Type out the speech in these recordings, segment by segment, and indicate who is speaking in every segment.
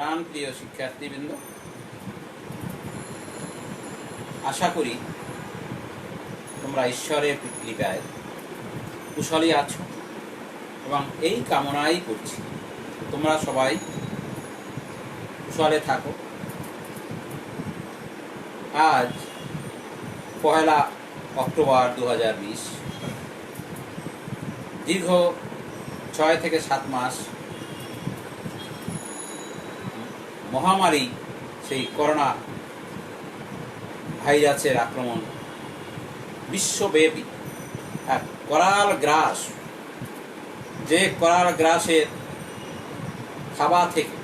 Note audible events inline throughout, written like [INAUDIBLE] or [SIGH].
Speaker 1: প্রাণ প্রিয় শিক্ষার্থীবৃন্দ আশা করি তোমরা ঈশ্বরের কৃপায় কুশলী আছো এবং এই কামনাই করছি তোমরা সবাই কুশলে থাকো আজ পয়লা অক্টোবর দু দীর্ঘ ছয় থেকে সাত মাস মহামারী সেই করোনা ভাইরাসের আক্রমণ বিশ্বব্যাপী এক করাল গ্রাস যে করাল গ্রাসের খাবার থেকে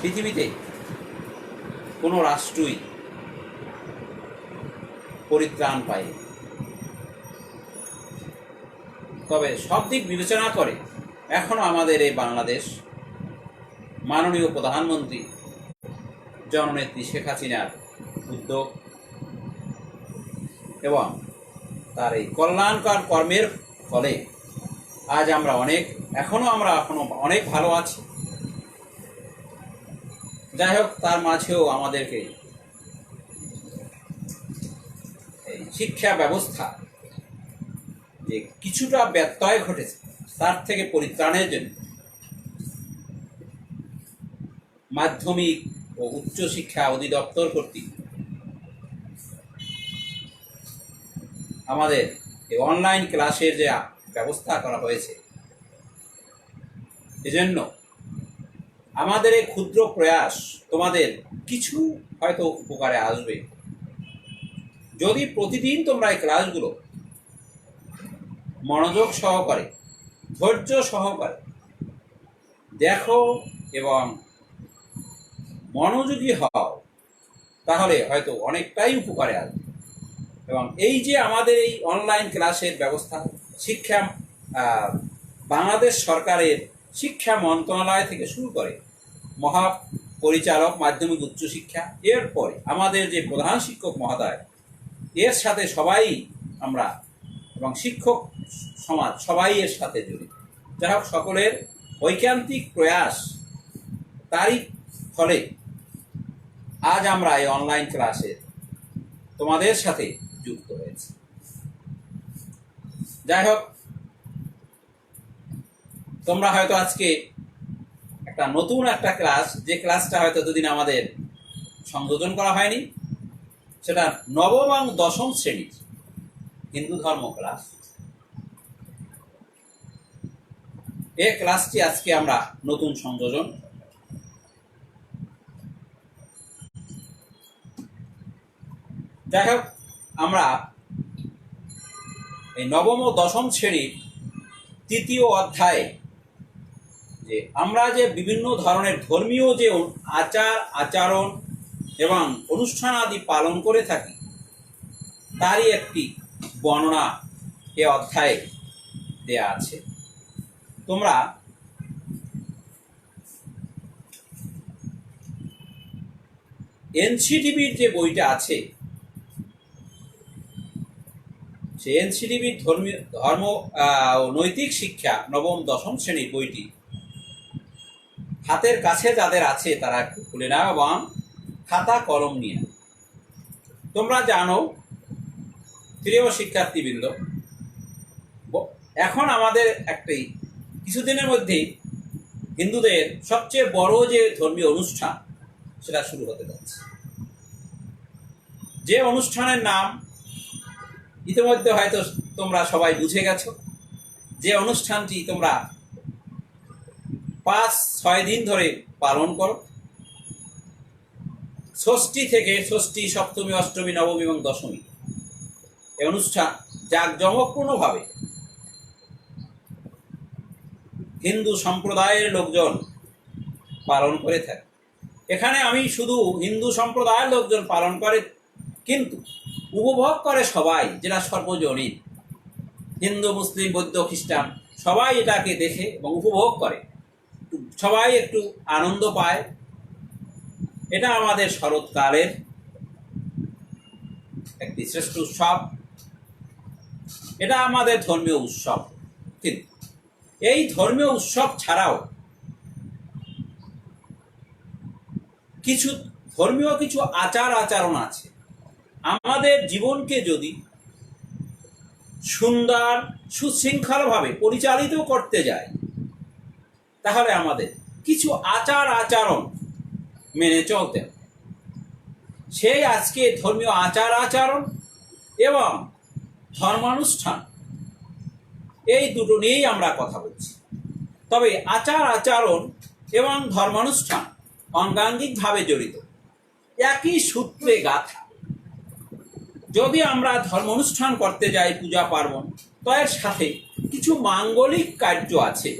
Speaker 1: পৃথিবীতে কোনো রাষ্ট্রই পরিত্রাণ পায় তবে সব দিক বিবেচনা করে এখনও আমাদের এই বাংলাদেশ মাননীয় প্রধানমন্ত্রী জননেত্রী শেখ হাসিনার উদ্যোগ এবং তার এই কল্যাণকর কর্মের ফলে আজ আমরা অনেক এখনও আমরা এখনও অনেক ভালো আছি যাই হোক তার মাঝেও আমাদেরকে এই শিক্ষা ব্যবস্থা যে কিছুটা ব্যত্যয় ঘটেছে তার থেকে পরিত্রাণের জন্য মাধ্যমিক ও উচ্চশিক্ষা অধিদপ্তর কর্তৃক আমাদের এই অনলাইন ক্লাসের যে ব্যবস্থা করা হয়েছে এজন্য আমাদের এই ক্ষুদ্র প্রয়াস তোমাদের কিছু হয়তো উপকারে আসবে যদি প্রতিদিন তোমরা এই ক্লাসগুলো মনোযোগ সহকারে ধৈর্য সহকারে দেখো এবং মনোযোগী হও তাহলে হয়তো অনেকটাই উপকারে আসবে এবং এই যে আমাদের এই অনলাইন ক্লাসের ব্যবস্থা শিক্ষা বাংলাদেশ সরকারের শিক্ষা মন্ত্রণালয় থেকে শুরু করে মহা পরিচালক মাধ্যমিক উচ্চশিক্ষা এরপরে আমাদের যে প্রধান শিক্ষক মহোদয় এর সাথে সবাই আমরা এবং শিক্ষক সমাজ সবাই এর সাথে জড়িত যাই হোক সকলের ঐকান্তিক প্রয়াস তারিখ ফলে আজ আমরা এই অনলাইন ক্লাসে তোমাদের সাথে যুক্ত হয়েছি যাই হোক তোমরা হয়তো আজকে একটা নতুন একটা ক্লাস যে ক্লাসটা হয়তো দুদিন আমাদের সংযোজন করা হয়নি সেটা নবম এবং দশম শ্রেণীর হিন্দু ধর্ম ক্লাস এই ক্লাসটি আজকে আমরা নতুন সংযোজন যাই হোক আমরা এই নবম ও দশম শ্রেণীর তৃতীয় অধ্যায়ে যে আমরা যে বিভিন্ন ধরনের ধর্মীয় যে আচার আচরণ এবং অনুষ্ঠান আদি পালন করে থাকি তারই একটি বর্ণনা এ অধ্যায়ে দেয়া আছে তোমরা এনসিটিভির যে বইটা আছে সে এনসিডিবির ধর্মীয় ধর্ম ও নৈতিক শিক্ষা নবম দশম শ্রেণীর বইটি হাতের কাছে যাদের আছে তারা একটু খুলে নাও এবং খাতা কলম নিয়ে তোমরা জানো প্রিয় শিক্ষার্থীবৃন্দ এখন আমাদের একটাই কিছুদিনের মধ্যেই হিন্দুদের সবচেয়ে বড় যে ধর্মীয় অনুষ্ঠান সেটা শুরু হতে যাচ্ছে যে অনুষ্ঠানের নাম ইতিমধ্যে হয়তো তোমরা সবাই বুঝে গেছো যে অনুষ্ঠানটি তোমরা পাঁচ ছয় দিন ধরে পালন করো ষষ্ঠী থেকে ষষ্ঠী সপ্তমী অষ্টমী নবমী এবং দশমী এই অনুষ্ঠান জাঁকজমকপূর্ণভাবে হিন্দু সম্প্রদায়ের লোকজন পালন করে থাকে এখানে আমি শুধু হিন্দু সম্প্রদায়ের লোকজন পালন করে কিন্তু উপভোগ করে সবাই যেটা সর্বজনীন হিন্দু মুসলিম বৌদ্ধ খ্রিস্টান সবাই এটাকে দেখে এবং উপভোগ করে সবাই একটু আনন্দ পায় এটা আমাদের শরৎকালের একটি শ্রেষ্ঠ উৎসব এটা আমাদের ধর্মীয় উৎসব কিন্তু এই ধর্মীয় উৎসব ছাড়াও কিছু ধর্মীয় কিছু আচার আচরণ আছে আমাদের জীবনকে যদি সুন্দর সুশৃঙ্খলভাবে পরিচালিত করতে যায় তাহলে আমাদের কিছু আচার আচরণ মেনে চলতে সেই আজকে ধর্মীয় আচার আচরণ এবং ধর্মানুষ্ঠান এই দুটো নিয়েই আমরা কথা বলছি তবে আচার আচরণ এবং ধর্মানুষ্ঠান অঙ্গাঙ্গিকভাবে জড়িত একই সূত্রে গাথা যদি আমরা ধর্ম অনুষ্ঠান করতে যাই পূজা পার্বণ তো এর সাথে কিছু মাঙ্গলিক কার্য আছে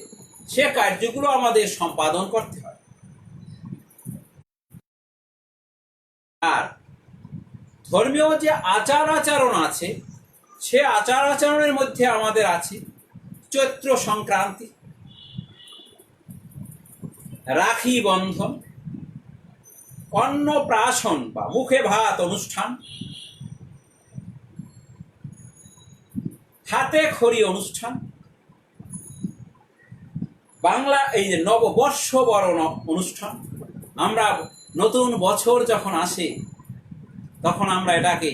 Speaker 1: সে কার্যগুলো আমাদের সম্পাদন করতে হয় আর ধর্মীয় যে আচার আচরণ আছে সে আচার আচরণের মধ্যে আমাদের আছে চৈত্র সংক্রান্তি রাখি বন্ধন অন্নপ্রাশন বা মুখে ভাত অনুষ্ঠান হাতে খড়ি অনুষ্ঠান বাংলা এই যে নববর্ষ বরণ অনুষ্ঠান আমরা নতুন বছর যখন আসে তখন আমরা এটাকে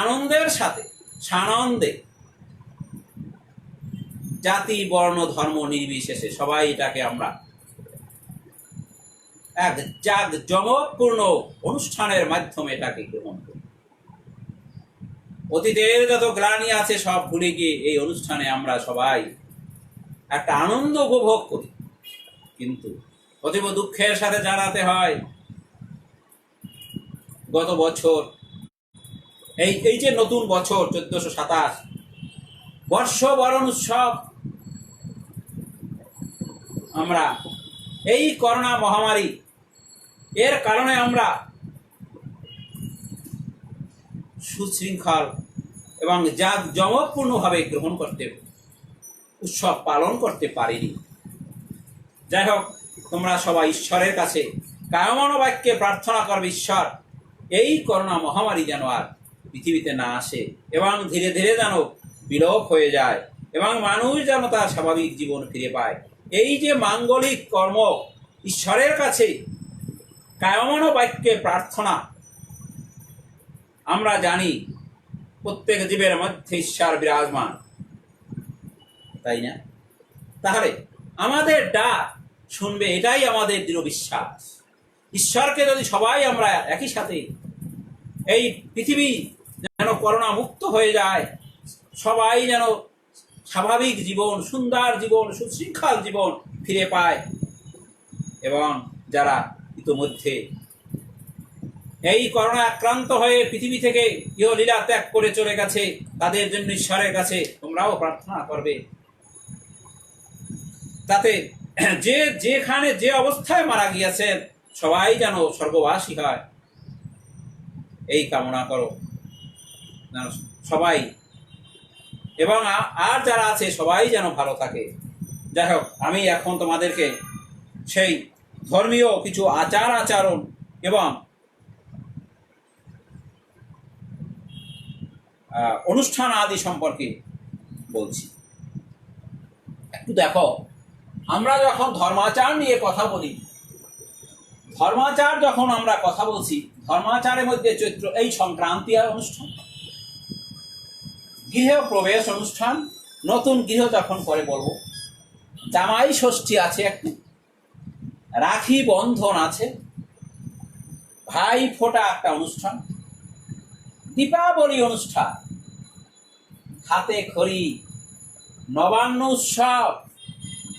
Speaker 1: আনন্দের সাথে সানন্দে জাতি বর্ণ ধর্ম নির্বিশেষে সবাই এটাকে আমরা এক জাগ জমকপূর্ণ অনুষ্ঠানের মাধ্যমে এটাকে গ্রহণ করি অতীতের যত গ্লানি আছে সব ভুলে গিয়ে এই অনুষ্ঠানে আমরা সবাই একটা আনন্দ উপভোগ করি কিন্তু অতীব দুঃখের সাথে জানাতে হয় গত বছর এই এই যে নতুন বছর চোদ্দশো সাতাশ বর্ষবরণ উৎসব আমরা এই করোনা মহামারী এর কারণে আমরা সুশৃঙ্খল এবং যা জমকপূর্ণভাবে গ্রহণ করতে উৎসব পালন করতে পারিনি যাই হোক তোমরা সবাই ঈশ্বরের কাছে কায়মন বাক্যে প্রার্থনা করবে ঈশ্বর এই করোনা মহামারী যেন আর পৃথিবীতে না আসে এবং ধীরে ধীরে যেন বিলোপ হয়ে যায় এবং মানুষ যেন তার স্বাভাবিক জীবন ফিরে পায় এই যে মাঙ্গলিক কর্ম ঈশ্বরের কাছে কায়মন বাক্যে প্রার্থনা আমরা জানি প্রত্যেক জীবের মধ্যে ঈশ্বর বিরাজমান তাই না তাহলে আমাদের ডাক শুনবে এটাই আমাদের দৃঢ় বিশ্বাস ঈশ্বরকে যদি সবাই আমরা একই সাথে এই পৃথিবী যেন করোনা মুক্ত হয়ে যায় সবাই যেন স্বাভাবিক জীবন সুন্দর জীবন সুশৃঙ্খল জীবন ফিরে পায় এবং যারা ইতোমধ্যে এই করোনা আক্রান্ত হয়ে পৃথিবী থেকে ইহ লীলা ত্যাগ করে চলে গেছে তাদের জন্য ঈশ্বরের কাছে তোমরাও প্রার্থনা করবে তাতে যে যেখানে যে অবস্থায় মারা গিয়েছেন সবাই যেন স্বর্গবাসী হয় এই কামনা করো সবাই এবং আর যারা আছে সবাই যেন ভালো থাকে যাই হোক আমি এখন তোমাদেরকে সেই ধর্মীয় কিছু আচার আচরণ এবং অনুষ্ঠান আদি সম্পর্কে বলছি একটু দেখো আমরা যখন ধর্মাচার নিয়ে কথা বলি ধর্মাচার যখন আমরা কথা বলছি ধর্মাচারের মধ্যে চৈত্র এই সংক্রান্তি আর অনুষ্ঠান গৃহ প্রবেশ অনুষ্ঠান নতুন গৃহ যখন করে বলবো জামাই ষষ্ঠী আছে একটি রাখি বন্ধন আছে ভাই ফোটা একটা অনুষ্ঠান দীপাবলি অনুষ্ঠান হাতে খড়ি নবান্ন উৎসব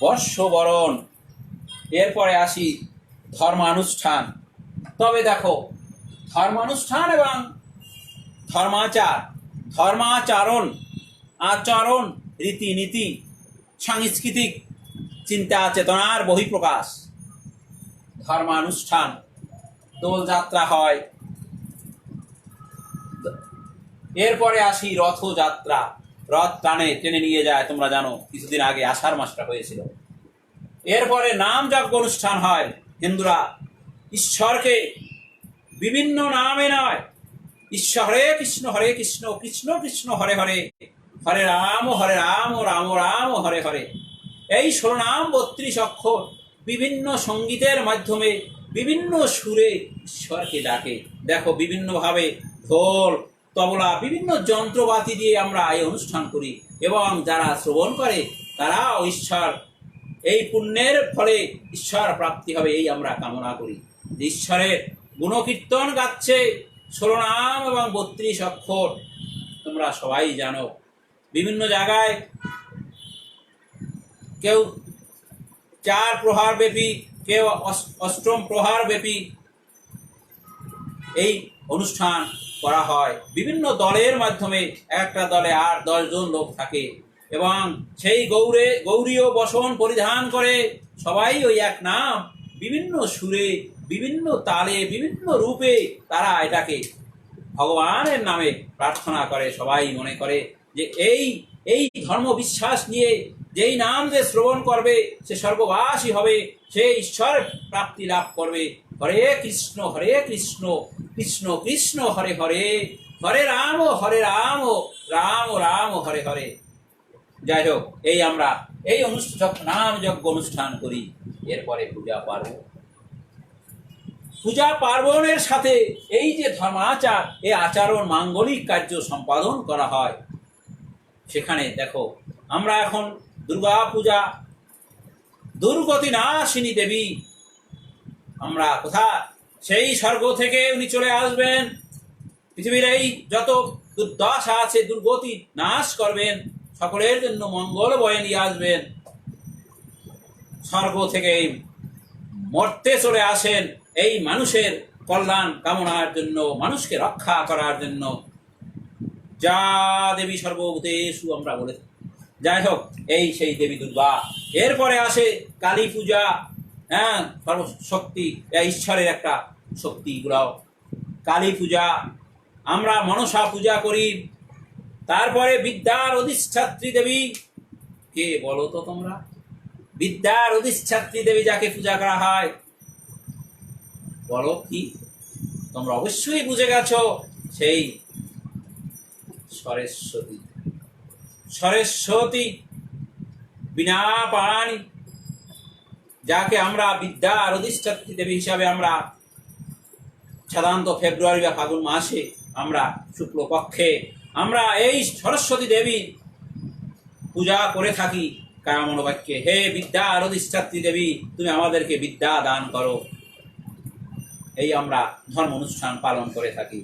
Speaker 1: বর্ষবরণ এরপরে আসি ধর্মানুষ্ঠান তবে দেখো ধর্মানুষ্ঠান এবং ধর্মাচার ধর্মাচারণ আচরণ রীতিনীতি সাংস্কৃতিক চিন্তা চেতনার বহিঃপ্রকাশ ধর্মানুষ্ঠান দোলযাত্রা হয় এরপরে আসি রথযাত্রা রথ টানে টেনে নিয়ে যায় তোমরা জানো কিছুদিন আগে আষাঢ় মাসটা হয়েছিল এরপরে নাম যজ্ঞ অনুষ্ঠান হয় হিন্দুরা ঈশ্বরকে বিভিন্ন নামে নয় ঈশ্বর হরে কৃষ্ণ হরে কৃষ্ণ কৃষ্ণ কৃষ্ণ হরে হরে হরে রাম হরে রাম রাম রাম হরে হরে এই নাম বত্রিশ অক্ষর বিভিন্ন সঙ্গীতের মাধ্যমে বিভিন্ন সুরে ঈশ্বরকে ডাকে দেখো বিভিন্নভাবে ঢোল তবলা বিভিন্ন যন্ত্রপাতি দিয়ে আমরা এই অনুষ্ঠান করি এবং যারা শ্রবণ করে তারা ঈশ্বর এই পুণ্যের ফলে ঈশ্বর প্রাপ্তি হবে এই আমরা কামনা করি ঈশ্বরের গুণকীর্তন গাচ্ছে ষোলনাম এবং বত্রিশ অক্ষর তোমরা সবাই জানো বিভিন্ন জায়গায় কেউ চার প্রহার ব্যাপী কেউ অষ্টম প্রহার ব্যাপী এই অনুষ্ঠান করা হয় বিভিন্ন দলের মাধ্যমে একটা দলে আর দশজন লোক থাকে এবং সেই গৌরে গৌরীয় বসন পরিধান করে সবাই ওই এক নাম বিভিন্ন সুরে বিভিন্ন তালে বিভিন্ন রূপে তারা এটাকে ভগবানের নামে প্রার্থনা করে সবাই মনে করে যে এই এই ধর্ম বিশ্বাস নিয়ে যেই নাম যে শ্রবণ করবে সে স্বর্গবাসী হবে সে ঈশ্বর প্রাপ্তি লাভ করবে হরে কৃষ্ণ হরে কৃষ্ণ কৃষ্ণ কৃষ্ণ হরে হরে হরে রাম হরে রাম রাম রাম হরে হরে যাই হোক এই আমরা এই অনুষ্ঠান নাম যজ্ঞ অনুষ্ঠান করি এরপরে পূজা পার্বণ পূজা পার্বণের সাথে এই যে ধর্মাচার এ আচরণ মাঙ্গলিক কার্য সম্পাদন করা হয় সেখানে দেখো আমরা এখন দুর্গা পূজা দুর্গতি নাশিনী দেবী আমরা কোথায় সেই স্বর্গ থেকে উনি চলে আসবেন পৃথিবীর এই যত দুর্দশা আছে দুর্গতি নাশ করবেন সকলের জন্য মঙ্গল বয়ে নিয়ে আসবেন স্বর্গ থেকে মর্তে চলে আসেন এই মানুষের কল্যাণ কামনার জন্য মানুষকে রক্ষা করার জন্য যা দেবী সর্বভূতেষু আমরা বলে যাই হোক এই সেই দেবী দুর্গা এরপরে আসে কালী পূজা হ্যাঁ সর্বশক্তি ঈশ্বরের একটা শক্তি এগুলাও কালী পূজা আমরা মনসা পূজা করি তারপরে বিদ্যার অধিষ্ঠাত্রী দেবী কে বলো তো তোমরা বিদ্যার অধিষ্ঠাত্রী দেবী যাকে পূজা করা হয় বলো কি তোমরা অবশ্যই বুঝে গেছো সেই সরস্বতী সরস্বতী বিনা পাড়ানি যাকে আমরা বিদ্যার অধিষ্ঠাত্রী দেবী হিসাবে আমরা সাধারণত ফেব্রুয়ারি বা ফাগুন মাসে আমরা শুক্লপক্ষে আমরা এই সরস্বতী দেবীর পূজা করে থাকি কায়ামনোবাক্যে হে বিদ্যা অধিষ্ঠাত্রী দেবী তুমি আমাদেরকে বিদ্যা দান করো এই আমরা ধর্ম অনুষ্ঠান পালন করে থাকি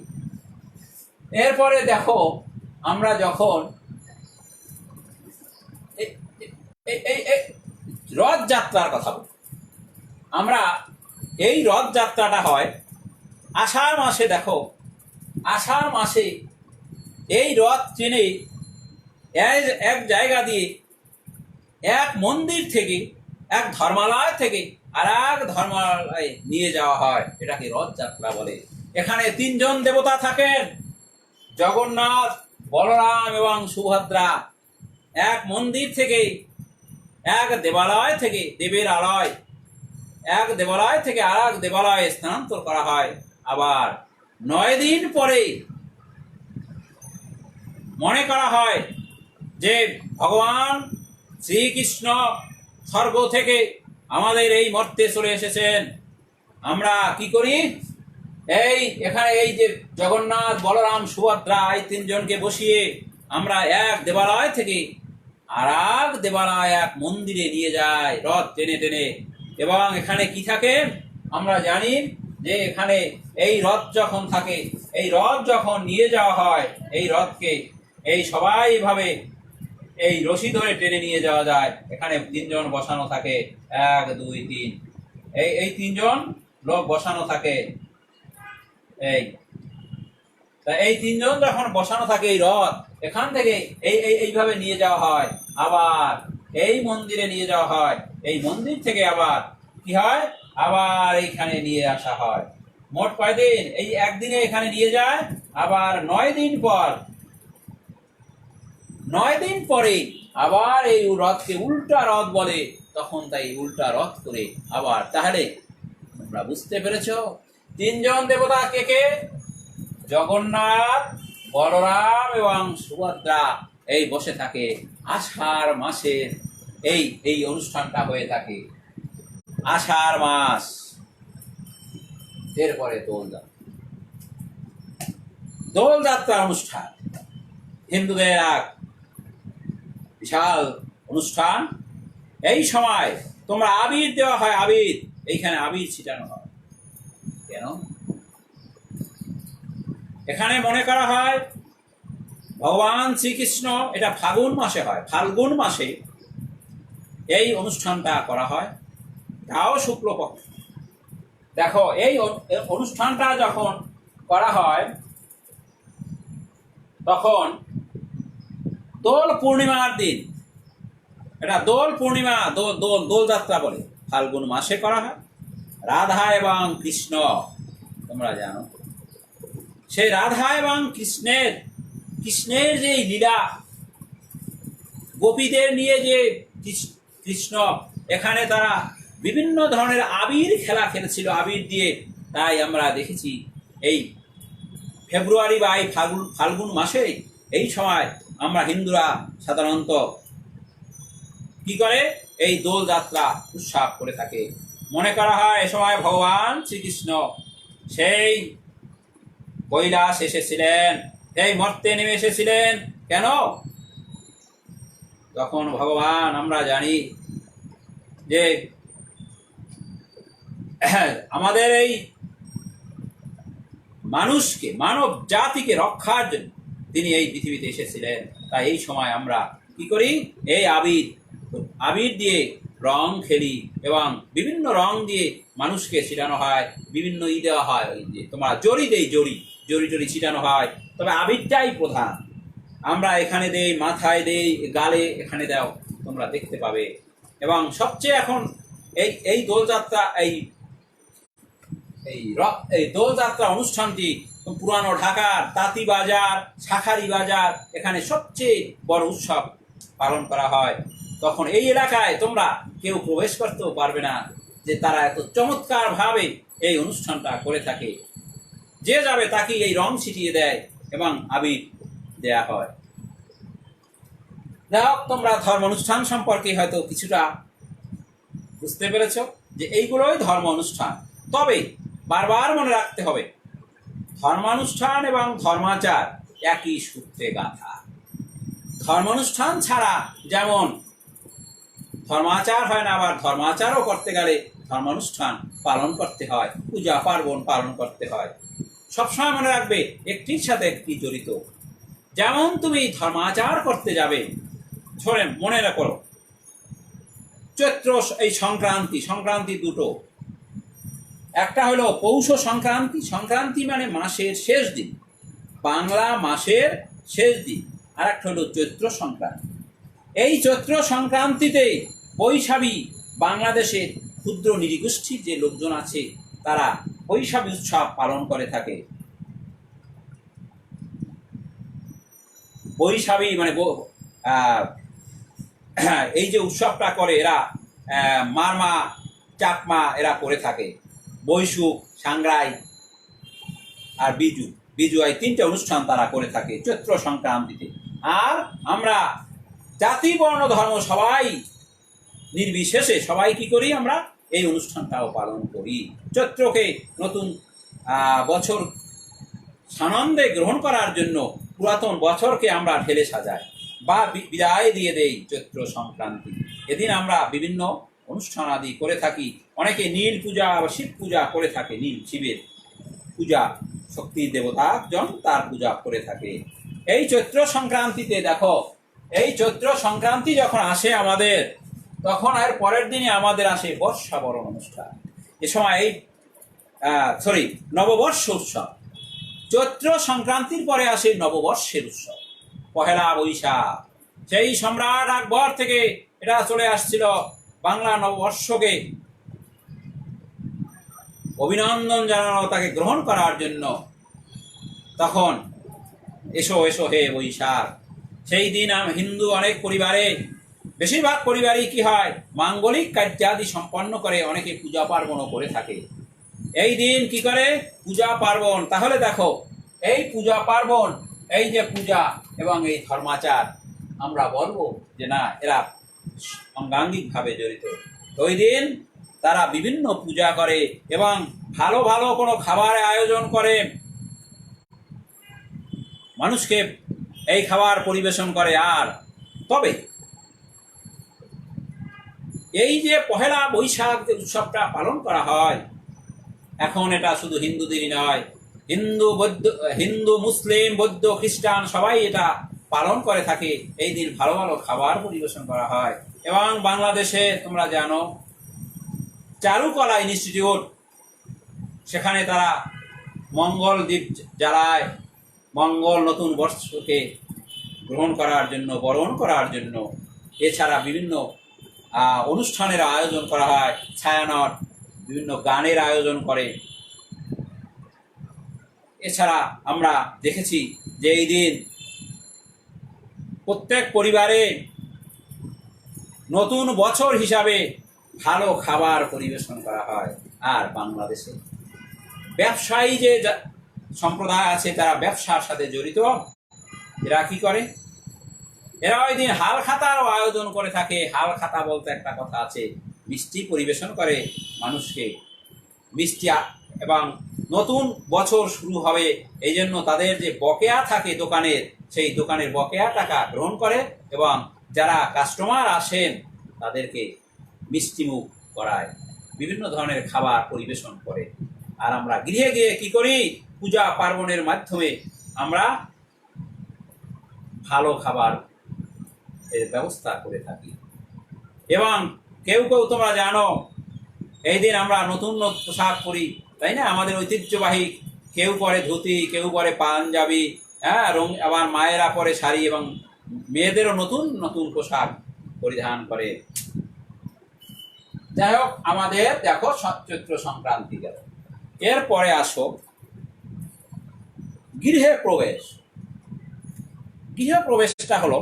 Speaker 1: এরপরে দেখো আমরা যখন রথযাত্রার কথা বলি আমরা এই রথযাত্রাটা হয় আষাঢ় মাসে দেখো আষাঢ় মাসে এই রথ চিনে এক জায়গা দিয়ে এক মন্দির থেকে এক ধর্মালয় থেকে আর এক ধর্মালয়ে নিয়ে যাওয়া হয় এটাকে রথযাত্রা বলে এখানে তিনজন দেবতা থাকেন জগন্নাথ বলরাম এবং সুভদ্রা এক মন্দির থেকে এক দেবালয় থেকে দেবের আলয় এক দেবালয় থেকে আর এক দেবালয়ে স্থানান্তর করা হয় আবার নয় দিন পরে মনে করা হয় যে ভগবান শ্রীকৃষ্ণ স্বর্গ থেকে আমাদের এই মর্তে চলে এসেছেন আমরা কি করি এই এখানে এই যে জগন্নাথ বলরাম সুভদ্রা এই তিনজনকে বসিয়ে আমরা এক দেবালয় থেকে আর এক দেবালয় এক মন্দিরে নিয়ে যায় রথ টেনে টেনে এবং এখানে কি থাকে আমরা জানি যে এখানে এই রথ যখন থাকে এই রথ যখন নিয়ে যাওয়া হয় এই রথকে এই সবাই এভাবে এই রশি ধরে টেনে নিয়ে যাওয়া যায় এখানে তিনজন বসানো থাকে এক দুই তিন এই এই তিনজন লোক বসানো থাকে এই তা এই তিনজন যখন বসানো থাকে এই রথ এখান থেকে এই এইভাবে নিয়ে যাওয়া হয় আবার এই মন্দিরে নিয়ে যাওয়া হয় এই মন্দির থেকে আবার কি হয় আবার এইখানে নিয়ে আসা হয় মোট কয়দিন এই একদিনে এখানে নিয়ে যায় আবার নয় দিন পর নয় দিন পরে আবার এই রথকে উল্টা রথ বলে তখন তাই উল্টা রথ করে আবার তাহলে তোমরা বুঝতে পেরেছ তিনজন দেবতা কে কে জগন্নাথ বলরাম এবং সুভদ্রা এই বসে থাকে আষাঢ় মাসের এই এই অনুষ্ঠানটা হয়ে থাকে আষাঢ় মাস এরপরে দোলযাত্রা দোলযাত্রা অনুষ্ঠান হিন্দুদের এক বিশাল অনুষ্ঠান এই সময় তোমরা আবির দেওয়া হয় আবির এইখানে আবির ছিটানো হয় কেন এখানে মনে করা হয় ভগবান শ্রীকৃষ্ণ এটা ফাগুন মাসে হয় ফাল্গুন মাসে এই অনুষ্ঠানটা করা হয় তাও শুক্লপক্ষ দেখো এই অনুষ্ঠানটা যখন করা হয় তখন দোল পূর্ণিমার দিন এটা দোল পূর্ণিমা দোল দোল দোলযাত্রা বলে ফাল্গুন মাসে করা হয় রাধা এবং কৃষ্ণ তোমরা জানো সেই রাধা এবং কৃষ্ণের কৃষ্ণের যে লীলা গোপীদের নিয়ে যে কৃষ্ণ এখানে তারা বিভিন্ন ধরনের আবির খেলা খেলেছিল আবির দিয়ে তাই আমরা দেখেছি এই ফেব্রুয়ারি বা এই ফাল্গুন ফাল্গুন মাসে এই সময় আমরা হিন্দুরা সাধারণত কি করে এই দোল যাত্রা উৎসাহ করে থাকে মনে করা হয় এ সময় ভগবান শ্রীকৃষ্ণ সেই কৈলাস এসেছিলেন সেই মর্তে নেমে এসেছিলেন কেন তখন ভগবান আমরা জানি যে আমাদের এই মানুষকে মানব জাতিকে রক্ষার জন্য তিনি এই পৃথিবীতে এসেছিলেন তাই এই সময় আমরা কি করি এই আবির আবির দিয়ে রং খেলি এবং বিভিন্ন রং দিয়ে মানুষকে ছিটানো হয় বিভিন্ন ই দেওয়া হয় যে তোমরা জড়ি দেই জড়ি জড়ি জড়ি ছিটানো হয় তবে আবিরটাই প্রধান আমরা এখানে দেই মাথায় দেই গালে এখানে দাও তোমরা দেখতে পাবে এবং সবচেয়ে এখন এই এই দোলযাত্রা এই এই এই দোলযাত্রা অনুষ্ঠানটি পুরানো ঢাকার তাঁতি বাজার শাখারি বাজার এখানে সবচেয়ে বড় উৎসব পালন করা হয় তখন এই এলাকায় তোমরা কেউ প্রবেশ করতেও পারবে না যে তারা এত চমৎকারভাবে এই অনুষ্ঠানটা করে থাকে যে যাবে তাকে এই রং ছিটিয়ে দেয় এবং আবির দেয়া হয় যাই তোমরা ধর্ম অনুষ্ঠান সম্পর্কে হয়তো কিছুটা বুঝতে পেরেছ যে এইগুলোই ধর্ম অনুষ্ঠান তবে বারবার মনে রাখতে হবে ধর্মানুষ্ঠান এবং ধর্মাচার একই সূত্রে গাথা ধর্মানুষ্ঠান ছাড়া যেমন ধর্মাচার হয় না আবার ধর্মাচারও করতে গেলে ধর্মানুষ্ঠান পালন করতে হয় পূজা পার্বণ পালন করতে হয় সবসময় মনে রাখবে একটির সাথে একটি জড়িত যেমন তুমি ধর্মাচার করতে যাবে ধরেন মনে করো চৈত্র এই সংক্রান্তি সংক্রান্তি দুটো একটা হলো পৌষ সংক্রান্তি সংক্রান্তি মানে মাসের শেষ দিন বাংলা মাসের শেষ দিন আর একটা হলো চৈত্র সংক্রান্তি এই চৈত্র সংক্রান্তিতে বৈশাখী বাংলাদেশের ক্ষুদ্র নিরীগোষ্ঠীর যে লোকজন আছে তারা বৈশাখী উৎসব পালন করে থাকে বৈশাখী মানে [COUGHS] এই যে উৎসবটা করে এরা মারমা চাকমা এরা করে থাকে বৈশুক সাংরাই আর বিজু বিজু এই তিনটা অনুষ্ঠান তারা করে থাকে চৈত্র সংক্রান্তিতে আর আমরা জাতি বর্ণ ধর্ম সবাই নির্বিশেষে সবাই কি করি আমরা এই অনুষ্ঠানটাও পালন করি চৈত্রকে নতুন বছর সানন্দে গ্রহণ করার জন্য পুরাতন বছরকে আমরা ঢেলে সাজাই বা বিদায় দিয়ে দেই চৈত্র সংক্রান্তি এদিন আমরা বিভিন্ন অনুষ্ঠান আদি করে থাকি অনেকে নীল পূজা বা শিব পূজা করে থাকে নীল শিবের পূজা শক্তি দেবতা জন তার পূজা করে থাকে এই চৈত্র সংক্রান্তিতে দেখো এই চৈত্র সংক্রান্তি যখন আসে আমাদের তখন আর পরের দিনে আমাদের আসে বর্ষাবরণ অনুষ্ঠান এ সময় এই সরি নববর্ষ উৎসব চৈত্র সংক্রান্তির পরে আসে নববর্ষের উৎসব পহেলা বৈশাখ সেই সম্রাট আকবর থেকে এটা চলে আসছিল বাংলা নববর্ষকে অভিনন্দন জানানো তাকে গ্রহণ করার জন্য তখন এসো এসো হে বৈশাখ সেই দিন হিন্দু অনেক পরিবারে বেশিরভাগ পরিবারই কি হয় মাঙ্গলিক কার্যাদি সম্পন্ন করে অনেকে পূজা পার্বণও করে থাকে এই দিন কি করে পূজা পার্বণ তাহলে দেখো এই পূজা পার্বণ এই যে পূজা এবং এই ধর্মাচার আমরা বলবো যে না এরা অঙ্গাঙ্গিকভাবে জড়িত ওই দিন তারা বিভিন্ন পূজা করে এবং ভালো ভালো কোনো খাবারের আয়োজন করে মানুষকে এই খাবার পরিবেশন করে আর তবে এই যে পহেলা বৈশাখ যে উৎসবটা পালন করা হয় এখন এটা শুধু হিন্দুদেরই নয় হিন্দু বৌদ্ধ হিন্দু মুসলিম বৌদ্ধ খ্রিস্টান সবাই এটা পালন করে থাকে এই দিন ভালো ভালো খাবার পরিবেশন করা হয় এবং বাংলাদেশে তোমরা জানো চারুকলা ইনস্টিটিউট সেখানে তারা মঙ্গল দ্বীপ জ্বালায় মঙ্গল নতুন বর্ষকে গ্রহণ করার জন্য বরণ করার জন্য এছাড়া বিভিন্ন অনুষ্ঠানের আয়োজন করা হয় ছায়ানট বিভিন্ন গানের আয়োজন করে এছাড়া আমরা দেখেছি যে এই দিন প্রত্যেক পরিবারে নতুন বছর হিসাবে ভালো খাবার পরিবেশন করা হয় আর বাংলাদেশে ব্যবসায়ী যে সম্প্রদায় আছে তারা ব্যবসার সাথে জড়িত এরা কি করে এরা ওই দিন হাল খাতারও আয়োজন করে থাকে হাল খাতা বলতে একটা কথা আছে মিষ্টি পরিবেশন করে মানুষকে মিষ্টি এবং নতুন বছর শুরু হবে এই জন্য তাদের যে বকেয়া থাকে দোকানের সেই দোকানের বকেয়া টাকা গ্রহণ করে এবং যারা কাস্টমার আসেন তাদেরকে মিষ্টিমুখ করায় বিভিন্ন ধরনের খাবার পরিবেশন করে আর আমরা গৃহে গিয়ে কি করি পূজা পার্বণের মাধ্যমে আমরা ভালো খাবার এর ব্যবস্থা করে থাকি এবং কেউ কেউ তোমরা জানো এই দিন আমরা নতুন পোশাক পরি তাই না আমাদের ঐতিহ্যবাহী কেউ পরে ধুতি কেউ পরে পাঞ্জাবি হ্যাঁ রং আবার মায়েরা পরে শাড়ি এবং মেয়েদেরও নতুন নতুন পোশাক পরিধান করে যাই হোক আমাদের দেখো চৈত্র সংক্রান্তি গেল এরপরে আসো গৃহে প্রবেশ গৃহ প্রবেশটা হলো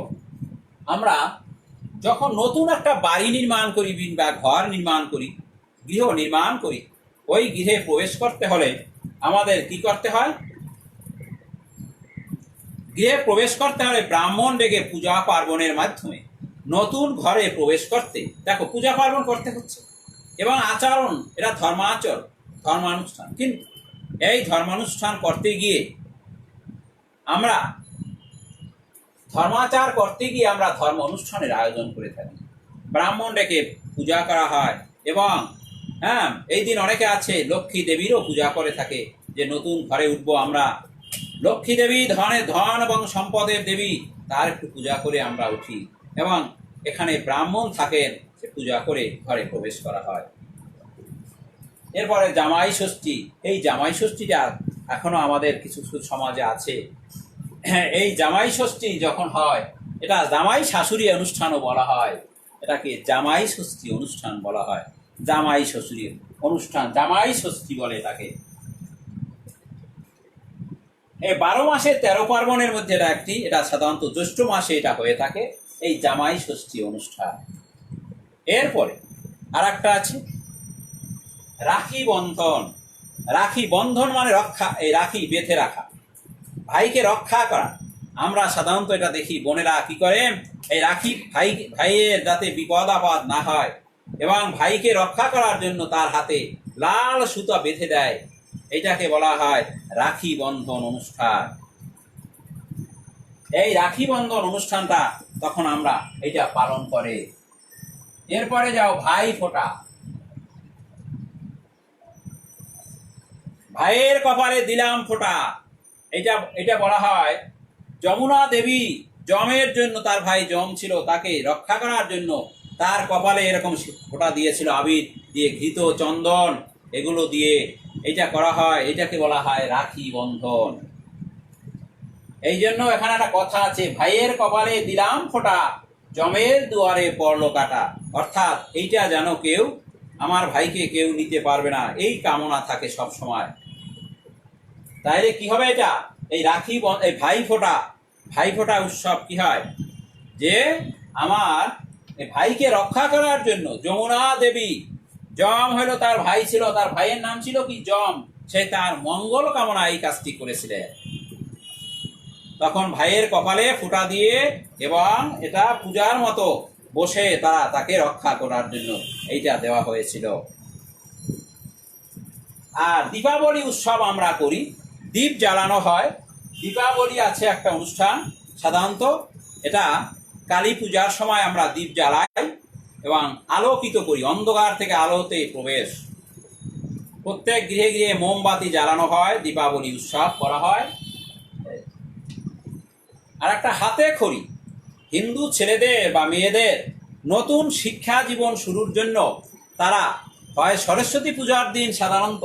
Speaker 1: আমরা যখন নতুন একটা বাড়ি নির্মাণ করি বা ঘর নির্মাণ করি গৃহ নির্মাণ করি ওই গৃহে প্রবেশ করতে হলে আমাদের কি করতে হয় গৃহে প্রবেশ করতে হলে ব্রাহ্মণ ডেকে পূজা পার্বণের মাধ্যমে নতুন ঘরে প্রবেশ করতে দেখো পূজা পার্বণ করতে হচ্ছে এবং আচরণ এটা ধর্মাচর ধর্মানুষ্ঠান কিন্তু এই ধর্মানুষ্ঠান করতে গিয়ে আমরা ধর্মাচার করতে গিয়ে আমরা ধর্ম অনুষ্ঠানের আয়োজন করে থাকি ব্রাহ্মণ ডেকে পূজা করা হয় এবং হ্যাঁ এই দিন অনেকে আছে লক্ষ্মী দেবীরও পূজা করে থাকে যে নতুন ঘরে উঠব আমরা লক্ষ্মী দেবী ধনে ধন এবং সম্পদের দেবী তার একটু পূজা করে আমরা উঠি এবং এখানে ব্রাহ্মণ থাকেন সে পূজা করে ঘরে প্রবেশ করা হয় এরপরে জামাই ষষ্ঠী এই জামাই ষষ্ঠীটা এখনো আমাদের কিছু কিছু সমাজে আছে হ্যাঁ, এই জামাই ষষ্ঠী যখন হয় এটা জামাই শাশুড়ি অনুষ্ঠানও বলা হয় এটাকে জামাই ষষ্ঠী অনুষ্ঠান বলা হয় জামাই শ্বশুরের অনুষ্ঠান জামাই ষষ্ঠী বলে তাকে এই বারো মাসে তেরো পার্বণের মধ্যে এটা একটি এটা সাধারণত জ্যৈষ্ঠ মাসে এটা হয়ে থাকে এই জামাই ষষ্ঠী অনুষ্ঠান এরপরে আর একটা আছে রাখি বন্ধন রাখি বন্ধন মানে রক্ষা এই রাখি বেঁধে রাখা ভাইকে রক্ষা করা আমরা সাধারণত এটা দেখি বোনেরা কি করেন এই রাখি ভাই ভাইয়ের যাতে বিপদ আপদ না হয় এবং ভাইকে রক্ষা করার জন্য তার হাতে লাল সুতা বেঁধে দেয় এটাকে বলা হয় রাখি বন্ধন অনুষ্ঠান এই রাখি বন্ধন অনুষ্ঠানটা তখন আমরা এটা পালন করে এরপরে যাও ভাই ফোটা ভাইয়ের কপালে দিলাম ফোটা এটা এটা বলা হয় যমুনা দেবী জমের জন্য তার ভাই জম ছিল তাকে রক্ষা করার জন্য তার কপালে এরকম ফোটা দিয়েছিল আবির দিয়ে ঘৃত চন্দন এগুলো দিয়ে এটা করা হয় এটাকে বলা হয় রাখি বন্ধন এই জন্য এখানে একটা কথা আছে ভাইয়ের কপালে দিলাম ফোটা জমের দুয়ারে পড়লো কাটা অর্থাৎ এইটা যেন কেউ আমার ভাইকে কেউ নিতে পারবে না এই কামনা থাকে সব সময় তাইলে কি হবে এটা এই রাখি এই ভাই ফোটা ভাই ফোটা উৎসব কি হয় যে আমার ভাইকে রক্ষা করার জন্য যমুনা দেবী জম হলো তার ভাই ছিল তার ভাইয়ের নাম ছিল কি জম সে তার মঙ্গল কামনা এই কাজটি করেছিলেন তখন ভাইয়ের কপালে ফুটা দিয়ে এবং এটা পূজার মতো বসে তারা তাকে রক্ষা করার জন্য এইটা দেওয়া হয়েছিল আর দীপাবলি উৎসব আমরা করি দীপ জ্বালানো হয় দীপাবলি আছে একটা অনুষ্ঠান সাধারণত এটা কালী পূজার সময় আমরা দীপ জ্বালাই এবং আলোকিত করি অন্ধকার থেকে আলোতে প্রবেশ প্রত্যেক গৃহে গৃহে মোমবাতি জ্বালানো হয় দীপাবলি উৎসব করা হয় আর একটা হাতে খড়ি হিন্দু ছেলেদের বা মেয়েদের নতুন শিক্ষা জীবন শুরুর জন্য তারা হয় সরস্বতী পূজার দিন সাধারণত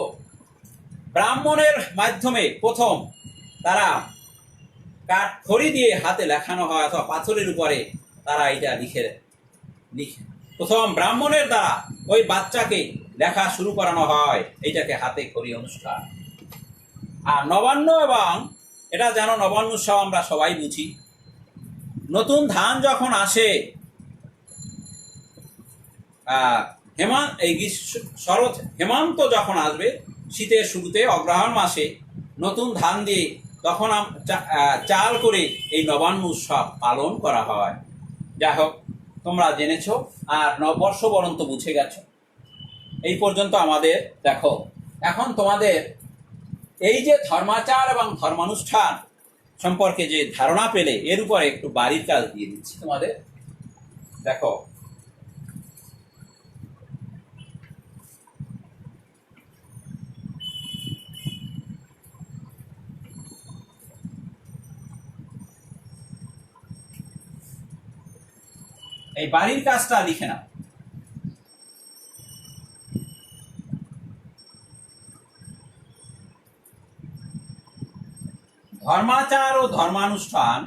Speaker 1: ব্রাহ্মণের মাধ্যমে প্রথম তারা কাঠ খড়ি দিয়ে হাতে লেখানো হয় অথবা পাথরের উপরে তারা এটা লিখে লিখে প্রথম ব্রাহ্মণের দ্বারা ওই বাচ্চাকে লেখা শুরু করানো হয় এটাকে হাতে খড়ি অনুষ্ঠান আর নবান্ন এবং এটা যেন নবান্ন উৎসব আমরা সবাই বুঝি নতুন ধান যখন আসে হেমান এই শরৎ হেমন্ত যখন আসবে শীতের শুরুতে অগ্রহণ মাসে নতুন ধান দিয়ে তখন চাল করে এই নবান্ন উৎসব পালন করা হয় যাই হোক তোমরা জেনেছ আর বরণ তো বুঝে গেছো এই পর্যন্ত আমাদের দেখো এখন তোমাদের এই যে ধর্মাচার এবং ধর্মানুষ্ঠান সম্পর্কে যে ধারণা পেলে এর উপরে একটু বাড়ির কাজ দিয়ে দিচ্ছি তোমাদের দেখো এই বাড়ির কাজটা লিখে নাও ধর্মাচার ও ধর্মানুষ্ঠান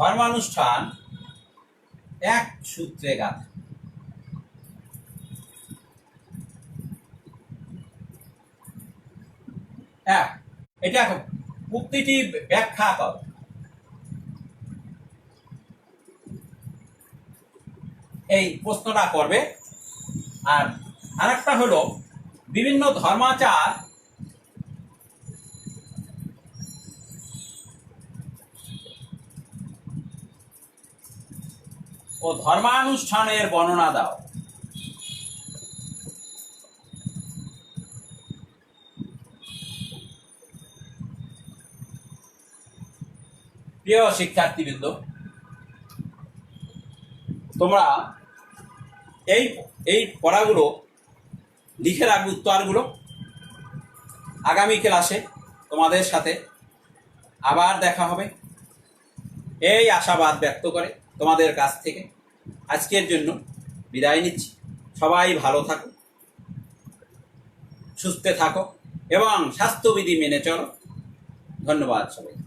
Speaker 1: ধর্মানুষ্ঠান এক সূত্রে গাঁথা উক্তিটি ব্যাখ্যা করে এই প্রশ্নটা করবে আর আরেকটা হলো বিভিন্ন ধর্মাচার ও ধর্মানুষ্ঠানের বর্ণনা দাও প্রিয় শিক্ষার্থীবৃন্দ তোমরা এই এই পড়াগুলো লিখে রাখবে উত্তরগুলো আগামী ক্লাসে তোমাদের সাথে আবার দেখা হবে এই আশাবাদ ব্যক্ত করে তোমাদের কাছ থেকে আজকের জন্য বিদায় নিচ্ছি সবাই ভালো থাকো সুস্থে থাকো এবং স্বাস্থ্যবিধি মেনে চলো ধন্যবাদ সবাই